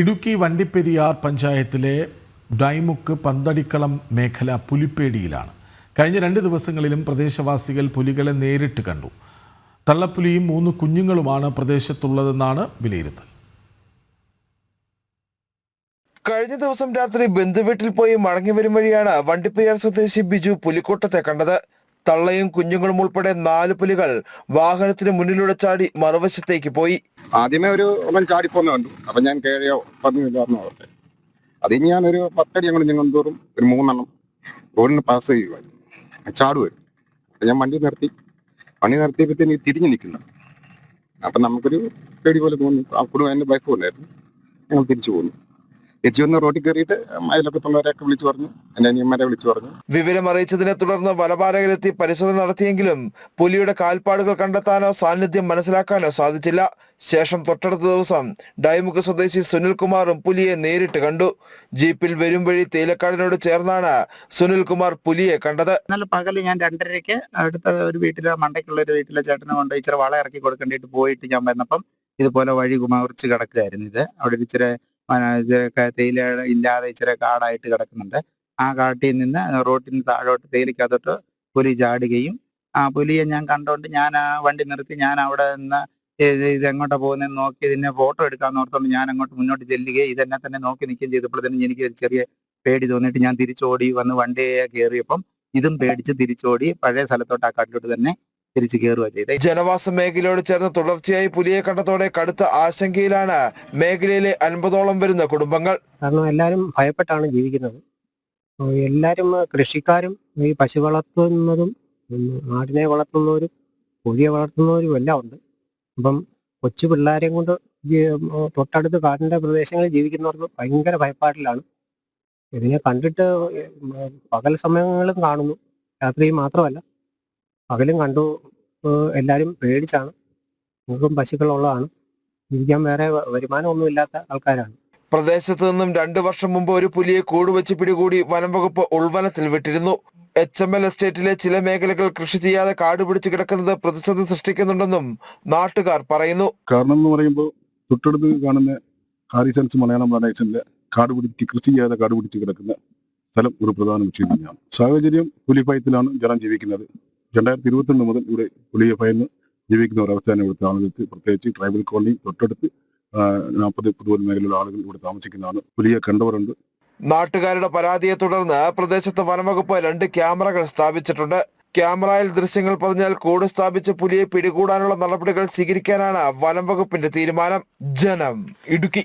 ഇടുക്കി വണ്ടിപ്പെരിയാർ പഞ്ചായത്തിലെ ഡൈമുക്ക് പന്തടിക്കളം മേഖല പുലിപ്പേടിയിലാണ്. കഴിഞ്ഞ രണ്ട് ദിവസങ്ങളിലും പ്രദേശവാസികൾ പുലികളെ നേരിട്ട് കണ്ടു. തള്ളപ്പുലിയും മൂന്ന് കുഞ്ഞുങ്ങളുമാണ് പ്രദേശത്തുള്ളതെന്നാണ് വിലയിരുത്തൽ. കഴിഞ്ഞ ദിവസം രാത്രി ബന്ധുവീട്ടിൽ പോയി മടങ്ങി വരും വഴിയാണ് വണ്ടിപ്പെരിയാർ സ്വദേശി ബിജു പുലിക്കോട്ടത്തെ കണ്ടത്. തള്ളയും കുഞ്ഞുങ്ങളും ഉൾപ്പെടെ നാല് പുലികൾ വാഹനത്തിന് മുന്നിലൂടെ ചാടി മറുവശത്തേക്ക് പോയി. ആദ്യമേ ഒരു ഒന്നും ചാടിപ്പോന്ന് കണ്ടു. അപ്പൊ ഞാൻ കയറിയോ പറഞ്ഞില്ലായിരുന്നു അവർക്ക് അതിന് ഞാൻ ഒരു പത്തടി അങ്ങോട്ട് ഞങ്ങൾ തോറും ഒരു മൂന്നെണ്ണം റോഡിന് പാസ് ചെയ്യുമായിരുന്നു ചാടുമായിരുന്നു ഞാൻ വണ്ടി നിർത്തി. വണ്ടി നിർത്തിയപ്പോഴത്തേന് തിരിഞ്ഞു നിൽക്കുന്നു. അപ്പൊ നമുക്കൊരു പേടി പോലെ തോന്നി. ആ കുടുംബം എന്റെ ബൈക്ക് ഉണ്ടായിരുന്നു ഞങ്ങൾ തിരിച്ചു പോന്നു. തിരിച്ചു ഒന്ന് റോഡിൽ കയറിയിട്ട് അയലൊക്കത്തുള്ളവരെയൊക്കെ വിളിച്ചു പറഞ്ഞു എന്റെ അനിയന്മാരെ വിളിച്ചു പറഞ്ഞു. വിവരം അറിയിച്ചതിനെ തുടർന്ന് വനപാലകരെത്തി പരിശോധന നടത്തിയെങ്കിലും പുലിയുടെ കാൽപ്പാടുകൾ കണ്ടെത്താനോ സാന്നിധ്യം മനസ്സിലാക്കാനോ സാധിച്ചില്ല. ശേഷം തൊട്ടടുത്ത ദിവസം ഡൈമുഖ സ്വദേശി സുനിൽകുമാറും പുലിയെ നേരിട്ട് കണ്ടു. ജീപ്പിൽ വരും വഴി തേയിലക്കാടിനോട് ചേർന്നാണ് സുനിൽകുമാർ പുലിയെ കണ്ടത്. ഇന്നലെ പകൽ ഞാൻ രണ്ടരയ്ക്ക് അടുത്ത ഒരു വീട്ടിലെ മണ്ടയ്ക്കുള്ള ഒരു വീട്ടിലെ ചേട്ടനെ കൊണ്ട് ഇച്ചിരി വള ഇറക്കി കൊടുക്കേണ്ടിട്ട് പോയിട്ട് ഞാൻ വന്നപ്പം ഇതുപോലെ വഴി കുമാർച്ച് കിടക്കുകയായിരുന്നു ഇത്. അവിടെ ഇച്ചിരി തേയില ഇല്ലാതെ ഇച്ചിരി കാടായിട്ട് കിടക്കുന്നുണ്ട്. ആ കാട്ടിൽ നിന്ന് റോട്ടിന് താഴോട്ട് തേയിലക്കകത്തോട്ട് പുലി ചാടുകയും ആ പുലിയെ ഞാൻ കണ്ടോണ്ട് ഞാൻ ആ വണ്ടി നിർത്തി ഞാൻ അവിടെ നിന്ന് ഇത് എങ്ങോട്ടാ പോകുന്നതെന്ന് നോക്കി ഇതിനെ ഫോട്ടോ എടുക്കാന്ന് ഓർത്തോണ്ട് ഞാൻ അങ്ങോട്ട് മുന്നോട്ട് ചെല്ലുകയും ഇതെന്നെ തന്നെ നോക്കി നിൽക്കുകയും ചെയ്തപ്പോഴത്തേനും എനിക്ക് ഒരു ചെറിയ പേടി തോന്നിയിട്ട് ഞാൻ തിരിച്ചോടി വന്ന് വണ്ടിയെ കയറിയപ്പം ഇതും പേടിച്ച് തിരിച്ചോടി പഴയ സ്ഥലത്തോട്ട് ആ കാട്ടിലോട്ട് തന്നെ തിരിച്ചു കയറുക ചെയ്തത് ജനവാസ മേഖലയോട് ചേർന്ന് തുടർച്ചയായി പുലിയെ കണ്ടതോടെ കടുത്ത ആശങ്കയിലാണ് മേഖലയിലെ അൻപതോളം വരുന്ന കുടുംബങ്ങൾ. കാരണം എല്ലാവരും ഭയപ്പെട്ടാണ് ജീവിക്കുന്നത്. എല്ലാവരും കൃഷിക്കാരും ഈ പശു വളർത്തുന്നതും ആടിനെ വളർത്തുന്നവരും കോഴിയെ വളർത്തുന്നവരും എല്ലാം ഉണ്ട്. അപ്പം കൊച്ചു പിള്ളേരെയും കൊണ്ട് തൊട്ടടുത്ത് കാടിന്റെ പ്രദേശങ്ങളിൽ ജീവിക്കുന്നവർക്ക് ഭയങ്കര ഭയപ്പാടിലാണ്. ഇതിനെ കണ്ടിട്ട് പകൽ സമയങ്ങളിലും കാണുന്നു. രാത്രി മാത്രമല്ല. പകലും കണ്ടു എല്ലാരും എല്ലാവരും പേടിച്ചാണ്. നമുക്കും പശുക്കളുള്ളതാണ്. ജീവിക്കാൻ വേറെ വരുമാനമൊന്നും ഇല്ലാത്ത ആൾക്കാരാണ്. പ്രദേശത്ത് നിന്നും രണ്ടു വർഷം മുമ്പ് ഒരു പുലിയെ കൂടുവെച്ച് പിടികൂടി വനംവകുപ്പ് ഉൾവനത്തിൽ വിട്ടിരുന്നു. എച്ച് എം എൽ എസ്റ്റേറ്റിലെ ചില മേഖലകൾ കൃഷി ചെയ്യാതെ കാട് പിടിച്ചു കിടക്കുന്നത് പ്രതിസന്ധി സൃഷ്ടിക്കുന്നുണ്ടെന്നും നാട്ടുകാർ പറയുന്നു. കാരണം എന്ന് പറയുമ്പോൾ തൊട്ടടുത്ത് കാണുന്ന ഹാരിസൻസ് മലയാളം പ്ലാന്റേഷനിലെ കാട് പിടിച്ച് കൃഷി ചെയ്യാതെ കാട് പിടിച്ച് കിടക്കുന്ന സ്ഥലം ഒരു പ്രധാന വിഷയം തന്നെയാണ്. സാഹചര്യം പുലിഭയത്തിലാണ് ജനം ജീവിക്കുന്നത്. രണ്ടായിരത്തി ഇരുപത്തിരണ്ട് മുതൽ ഇവിടെ പുലിയെ ഭയന്ന് ജീവിക്കുന്ന ഒരു അവസ്ഥയാണ് ഇവിടുത്തെ ആളുകൾക്ക് പ്രത്യേകിച്ച് ട്രൈബൽ കോളനി തൊട്ടടുത്ത് നാൽപ്പത് പുതുവൻ മേഖലയിലുള്ള ആളുകൾ ഇവിടെ താമസിക്കുന്നതാണ്. പുലിയെ കണ്ടവരുണ്ട്. നാട്ടുകാരുടെ പരാതിയെ തുടർന്ന് പ്രദേശത്ത് വനംവകുപ്പ് രണ്ട് ക്യാമറകൾ സ്ഥാപിച്ചിട്ടുണ്ട്. ക്യാമറയിൽ ദൃശ്യങ്ങൾ പതിഞ്ഞാൽ കൂട് സ്ഥാപിച്ച് പുലിയെ പിടികൂടാനുള്ള നടപടികൾ സ്വീകരിക്കാനാണ് വനംവകുപ്പിന്റെ തീരുമാനം. ജനം ഇടുക്കി.